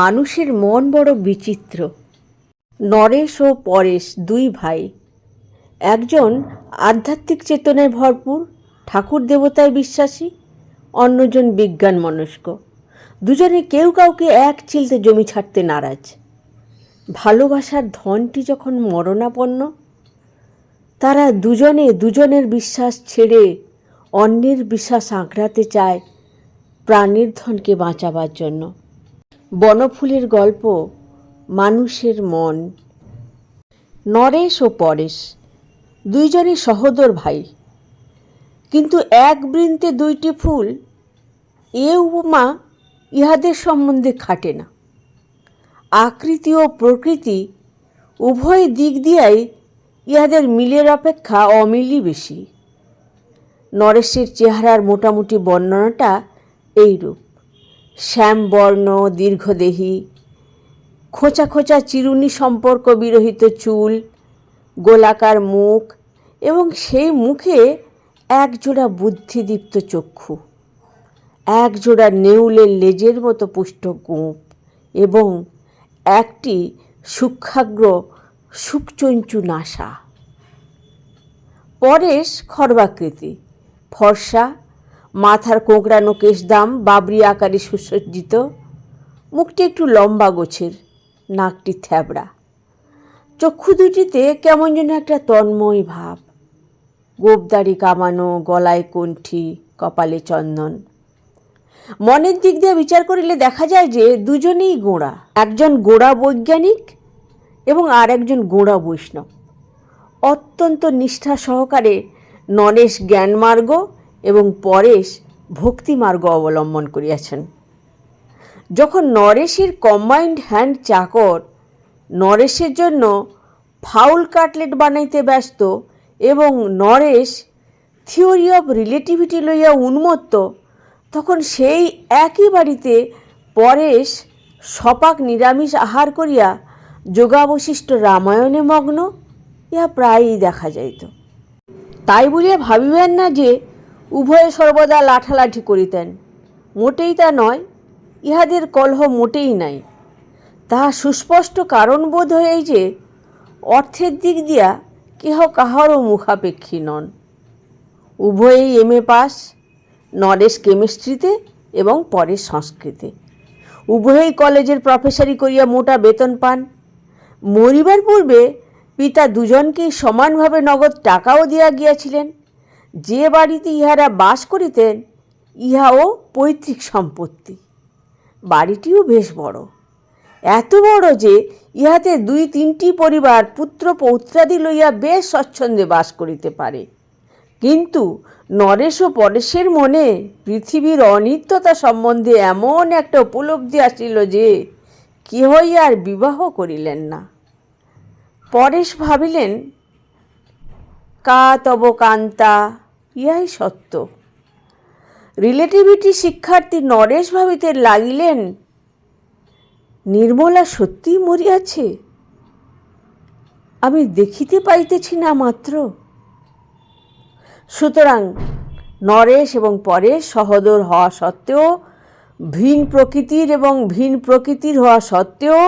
মানুষের মন বড় বিচিত্র। নরেশ ও পরেশ দুই ভাই। একজন আধ্যাত্মিক চেতনায় ভরপুর, ঠাকুর দেবতায় বিশ্বাসী, অন্যজন বিজ্ঞান মনস্ক। দুজনে কেউ কাউকে এক চিলতে জমি ছাড়তে নারাজ। ভালোবাসার ধনটি যখন মরণাপন্ন, তারা দুজনে দুজনের বিশ্বাস ছেড়ে অন্যের বিশ্বাস আঁকড়াতে চায় প্রাণীর ধনকে বাঁচাবার জন্য। বনফুলের গল্প, মানুষের মন। নরেশ ও পরেশ দুইজনই সহোদর ভাই। কিন্তু এক বৃন্তে দুইটি ফুল, এ উপমা ইহাদের সম্বন্ধে খাটে না। আকৃতি ও প্রকৃতি উভয় দিক দিয়াই ইহাদের মিলের অপেক্ষা অমিলই বেশি। নরেশের চেহারার মোটামুটি বর্ণনাটা এইরূপ। শ্যামবর্ণ দীর্ঘদেহী, খোঁচা খোঁচা চিরুনি সম্পর্ক বিরহিত চুল, গোলাকার মুখ এবং সেই মুখে একজোড়া বুদ্ধিদীপ্ত চক্ষু, একজোড়া নেউলের লেজের মতো পুষ্ট গোঁপ এবং একটি সূক্ষাগ্র সুকচঞ্চু নাসা। পরেশ খর্বাকৃতি ফর্সা মাথার কোঁকড়ানো কেশদাম বাবরি আকারে সুসজ্জিত। মুখটি একটু লম্বা গোছের, নাকটি থ্যাবড়া। চক্ষু দুটিতে কেমন যেন একটা তন্ময় ভাব। গোপদাড়ি কামানো, গলায় কণ্ঠি, কপালে চন্দন। মনের দিক দিয়ে বিচার করিলে দেখা যায় যে দুজনেই গোঁড়া। একজন গোড়া বৈজ্ঞানিক এবং আর একজন গোঁড়া বৈষ্ণব। অত্যন্ত নিষ্ঠা সহকারে নরেশ জ্ঞানমার্গ এবং পরেশ ভক্তিমার্গ অবলম্বন করিয়াছেন। যখন নরেশের কম্বাইন্ড হ্যান্ড চাকর নরেশের জন্য ফাউল কাটলেট বানাইতে ব্যস্ত এবং নরেশ থিওরি অব রিলেটিভিটি লইয়া উন্মত্ত, তখন সেই একই বাড়িতে পরেশ সপাক নিরামিষ আহার করিয়া যোগাবশিষ্ট রামায়ণে মগ্ন, ইহা প্রায়ই দেখা যাইত। তাই বলিয়া ভাবিবেন না যে উভয়ে সর্বদা লাঠালাঠি করিতেন। মোটেই তা নয়, ইহাদের কলহ মোটেই নাই। তাহা সুস্পষ্ট কারণ বোধ হয় যে, অর্থের দিক দিয়া কেহ কাহারও মুখাপেক্ষী নন। উভয়েই এম এ পাস, নরেশ কেমিস্ট্রিতে এবং পরে সংস্কৃতে। উভয়েই কলেজের প্রফেসরি করিয়া মোটা বেতন পান। মরিবার পূর্বে পিতা দুজনকেই সমানভাবে নগদ টাকাও দিয়া গিয়াছিলেন। যে বাড়িতে ইহারা বাস করিতেন, ইহাও পৈতৃক সম্পত্তি। বাড়িটিও বেশ বড়। এত বড় যে ইহাতে দুই তিনটি পরিবার পুত্র পৌত্রাদি লইয়া বেশ স্বচ্ছন্দে বাস করিতে পারে। কিন্তু নরেশ ও পরেশের মনে পৃথিবীর অনিত্যতা সম্বন্ধে এমন একটা উপলব্ধি আসিল যে কেহই আর বিবাহ করিলেন না। পরেশ ভাবিলেন, কা তব কান্তা ইহাই সত্য। রিলেটিভিটি শিক্ষার্থী নরেশ ভাবিতে লাগিলেন, নির্মলা সত্যিই মরিয়াছে? আমি দেখিতে পাইতেছি না মাত্র। সুতরাং নরেশ এবং পরেশ সহদর হওয়া সত্ত্বেও, ভিন প্রকৃতির এবং ভিন প্রকৃতির হওয়া সত্ত্বেও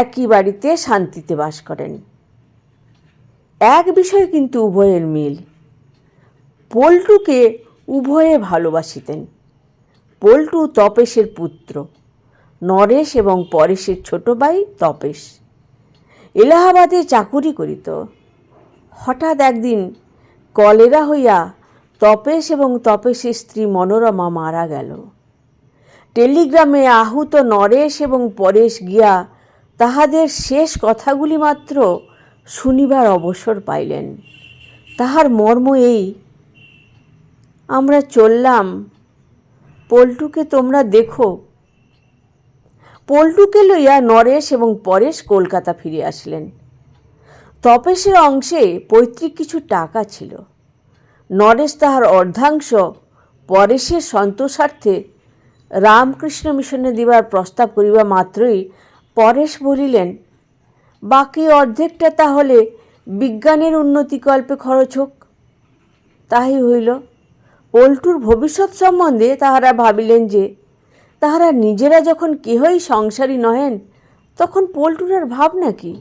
একই বাড়িতে শান্তিতে বাস করেন। এক বিষয় কিন্তু উভয়ের মিল। পল্টুকে উভয়ে ভালোবাসিতেন। পল্টু তপেশের পুত্র, নরেশ এবং পরেশের ছোট ভাই তপেশ। এলাহাবাদে চাকুরি করিত। হঠাৎ একদিন কলেরা হইয়া তপেশ এবং তপেশের স্ত্রী মনোরমা মারা গেল। টেলিগ্রামে আহুত নরেশ এবং পরেশ গিয়া তাহাদের শেষ কথাগুলি মাত্র শুনিবার অবসর পাইলেন। তাহার মর্ম এই আমরা চললাম। পল্টুকে তোমরা দেখো। পল্টুকে লইয়া নরেশ এবং পরেশ কলকাতা ফিরে আসলেন। তপেশের অংশে পৈতৃক কিছু টাকা ছিল। নরেশ তাহার অর্ধাংশ, পরেশের সন্তোষার্থে রামকৃষ্ণ মিশনে দিবার প্রস্তাব করিবা মাত্রই পরেশ বলিলেন, বাকি অর্ধেকটা তাহলে বিজ্ঞানের উন্নতিকল্পে খরচ হোক। তাই হইল। পল্টুর ভবিষ্যৎ সম্বন্ধে তাহারা ভাবিলেন যে, তাহারা নিজেরা যখন কেহই সংসারী নহেন, তখন পল্টুর আর ভাবনা কি?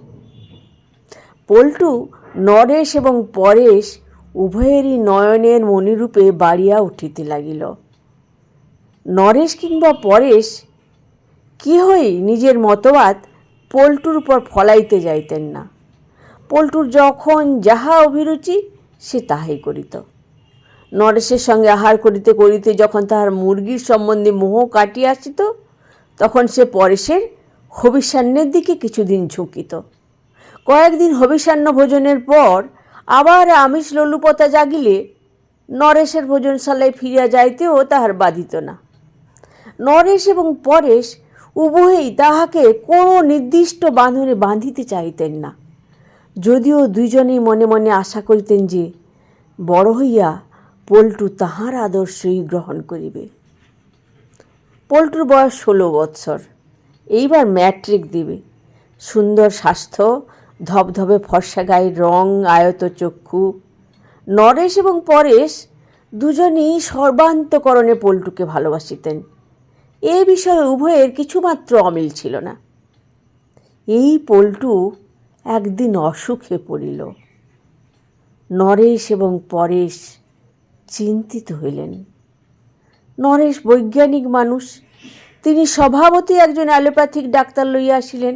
পল্টু নরেশ এবং পরেশ উভয়েরই নয়নের মণিরূপে বাড়িয়া উঠিতে লাগিল। নরেশ কিংবা পরেশ কেহই নিজের মতবাদ পল্টুর উপর ফলাইতে যাইতেন না। পল্টুর যখন যাহা অভিরুচি, সে তাহাই করিত। নরেশের সঙ্গে আহার করিতে করিতে যখন তাহার মুরগির সম্বন্ধে মোহ কাটিয়া আসিত, তখন সে পরেশের হবিষান্নের দিকে কিছুদিন ঝুঁকিত। কয়েকদিন হবিষান্ন ভোজনের পর আবার আমিষ লোলুপতা জাগিলে নরেশের ভোজনশালায় ফিরিয়া যাইতেও তাহার বাধিত না। নরেশ এবং পরেশ উভয়েই তাহাকে কোনো নির্দিষ্ট বাঁধনে বাঁধিতে চাইতেন না। যদিও দুইজনেই মনে মনে আশা করিতেন যে বড় হইয়া পল্টু তাহার আদর্শই গ্রহণ করিবে। পল্টুর বয়স ষোলো বৎসর। এইবার ম্যাট্রিক দিবে। সুন্দর স্বাস্থ্য, ধবধবে ফর্সা গায়ের রং, আয়ত চক্ষু। নরেশ এবং পরেশ দুজনেই সর্বান্তকরণে পল্টুকে ভালোবাসিতেন। এ বিষয়ে উভয়ের কিছুমাত্র অমিল ছিল না। এই পল্টু একদিন অসুখে পড়িল। নরেশ এবং পরেশ চিন্তিত হইলেন। নরেশ বৈজ্ঞানিক মানুষ, তিনি স্বভাবতই একজন অ্যালোপ্যাথিক ডাক্তার লইয়া আসিলেন।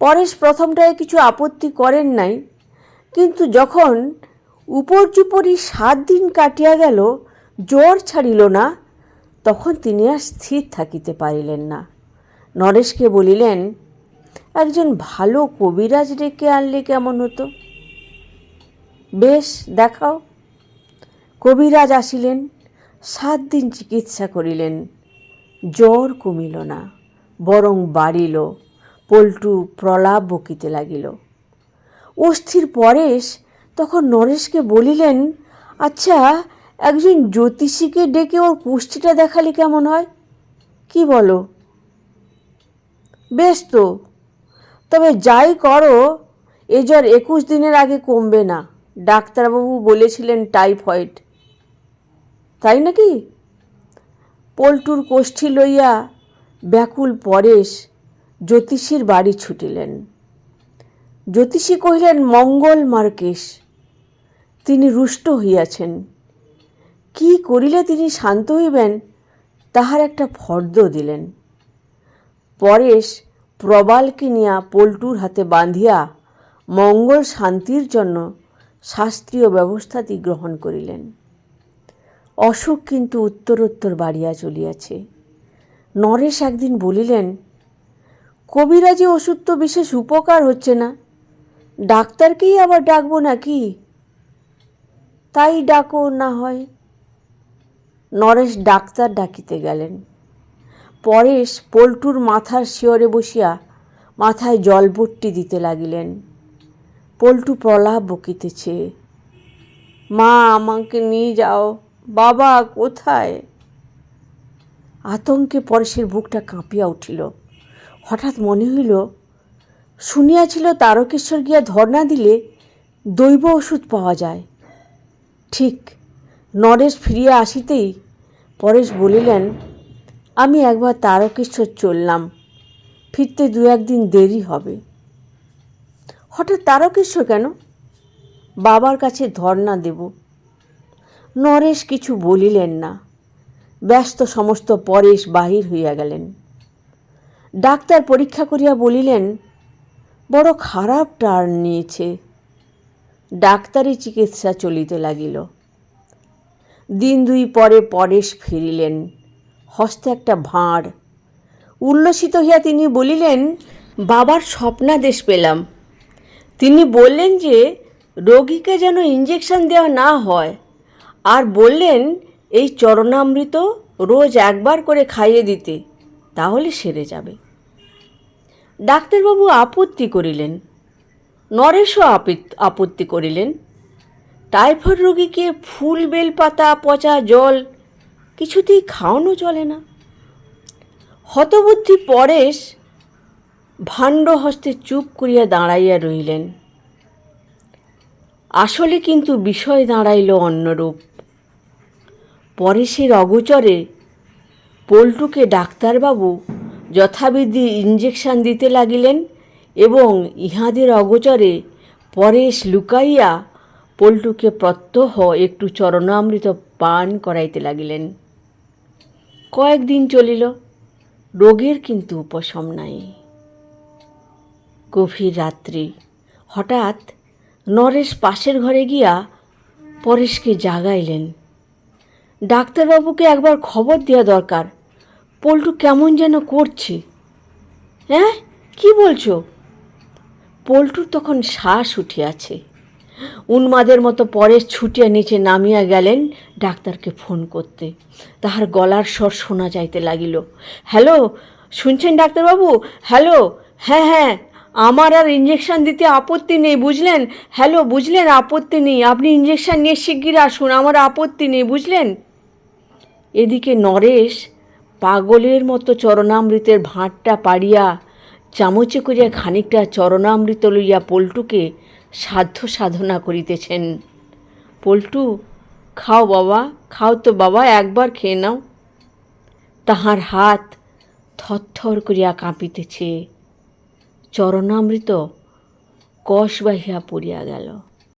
পরেশ প্রথমটায় কিছু আপত্তি করেন নাই, কিন্তু যখন উপর্যুপরি সাত দিন কাটিয়া গেল, জ্বর ছাড়িল না, তখন তিনি আর স্থির থাকিতে পারিলেন না। নরেশকে বলিলেন, একজন ভালো কবিরাজ ডেকে আনলে কেমন হতো? বেশ, দেখাও। কবিরাজ আসিলেন, সাত দিন চিকিৎসা করিলেন। জ্বর কমিল না, বরং বাড়িল, পল্টু প্রলাপ বকিতে লাগিল। অস্থির পরেশ তখন নরেশকে বলিলেন আচ্ছা একজন জ্যোতিষীকে ডেকে ওর কুষ্ঠিটা দেখালে কেমন হয়? কি বলো? বেশ তো, তবে যাই করো, এ জ্বর একুশ দিনের আগে কমবে না। ডাক্তারবাবু বলেছিলেন টাইফয়েড। তাই নাকি? পল্টুর কোষ্ঠী লইয়া ব্যাকুল পরেশ জ্যোতিষীর বাড়ি ছুটিলেন। জ্যোতিষী কহিলেন, মঙ্গল মার্কেশ, তিনি রুষ্ট হইয়াছেন। কি করিলে তিনি শান্ত হইবেন, তাহার একটা ফর্দ দিলেন। পরেশ প্রবালকে নিয়া পল্টুর হাতে বাঁধিয়া মঙ্গল শান্তির জন্য শাস্ত্রীয় ব্যবস্থাটি গ্রহণ করিলেন। অসুখ কিন্তু উত্তরোত্তর বাড়িয়া চলিয়াছে। নরেশ একদিন বলিলেন, কবিরাজি ওষুধ তো বিশেষ উপকার হচ্ছে না। ডাক্তারকেই আবার ডাকবো নাকি? তাই ডাকো না হয়। নরেশ ডাক্তার ডাকিতে গেলেন। পরেশ পল্টুর মাথার শিয়রে বসিয়া মাথায় জলবট্টি দিতে লাগিলেন। পল্টু প্রলাপ বকিতেছে, মা, আমাকে নিয়ে যাও। বাবা, কোথায়? আতঙ্কে পরেশের বুকটা কাঁপিয়া উঠিল। হঠাৎ মনে হইল, শুনিয়াছিল তারকেশ্বর গিয়া ধর্ণা দিলে দৈব ওষুধ পাওয়া যায়। ঠিক, নরেশ ফিরিয়া আসিতেই পরেশ বলিলেন, আমি একবার তারকেশ্বর চললাম, ফিরতে দু একদিন দেরি হবে। হঠাৎ তারকেশ্বর কেন? বাবার কাছে ধর্ণা দেব। নরেশ কিছু বলিলেন না। ব্যস্ত সমস্ত পরেশ বাহির হইয়া গেলেন। ডাক্তার পরীক্ষা করিয়া বলিলেন, বড় খারাপ টার্ন নিয়েছে। ডাক্তারি চিকিৎসা চলিতে লাগিল। দিন দুই পরে পরেশ ফিরিলেন। হস্তে একটা ভাঁড়। উল্লসিত হইয়া তিনি বলিলেন, বাবার স্বপ্নাদেশ পেলাম। তিনি বললেন যে, রোগীকে যেন ইঞ্জেকশন দেওয়া না হয়। আর বললেন, এই চরণামৃত রোজ একবার করে খাইয়ে দিতে, তাহলে সেরে যাবে। ডাক্তারবাবু আপত্তি করিলেন। নরেশও আপিত- আপত্তি করিলেন। টাইফয়েড রোগীকে ফুল বেল পাতা পচা জল কিছুতেই খাওয়ানো চলে না। হতবুদ্ধি পরেশ ভাণ্ড হস্তে চুপ করিয়া দাঁড়াইয়া রহিলেন। আসলে কিন্তু বিষয় দাঁড়াইল অন্যরূপ। পরেশের অগোচরে পল্টুকে ডাক্তারবাবু যথাবিধি ইঞ্জেকশন দিতে লাগিলেন এবং ইহাদের অগোচরে পরেশ লুকাইয়া পল্টুকে প্রত্যহ একটু চরণামৃত পান করাইতে লাগিলেন। কয়েকদিন চলিল, রোগের কিন্তু উপশম নাই। গভীর রাত্রি, হঠাৎ নরেশ পাশের ঘরে গিয়া পরেশকে জাগাইলেন। ডাক্তারবাবুকে একবার খবর দেওয়া দরকার। পল্টু কেমন যেন করছে। হ্যাঁ? কি বলছো? পল্টুর তখন শ্বাস উঠিয়াছে উন্মাদের মতো পরেশ ছুটিয়া নিচে নামিয়া গেলেন ডাক্তারকে ফোন করতে। তাহার গলার স্বর শোনা যাইতে লাগিল। হ্যালো, শুনছেন ডাক্তারবাবু? হ্যালো হ্যাঁ হ্যাঁ আমার আর ইঞ্জেকশন দিতে আপত্তি নেই, বুঝলেন? হ্যালো, বুঝলেন? আপত্তি নেই। আপনি ইঞ্জেকশন নিয়ে শিগগির আসুন, আমার আপত্তি নেই, বুঝলেন? এদিকে নরেশ পাগলের মতো চরণামৃতের ভাঁটটা পাড়িয়া চামচে করিয়া খানিকটা চরণামৃত লইয়া পল্টুকে সাধ্য সাধনা করিতেছেন। পল্টু, খাও বাবা, খাও তো বাবা, একবার খেয়ে নাও। তাহার হাত থরথর করিয়া কাঁপিতেছে। চরণামৃত কষ বাহিয়া পড়িয়া গেল।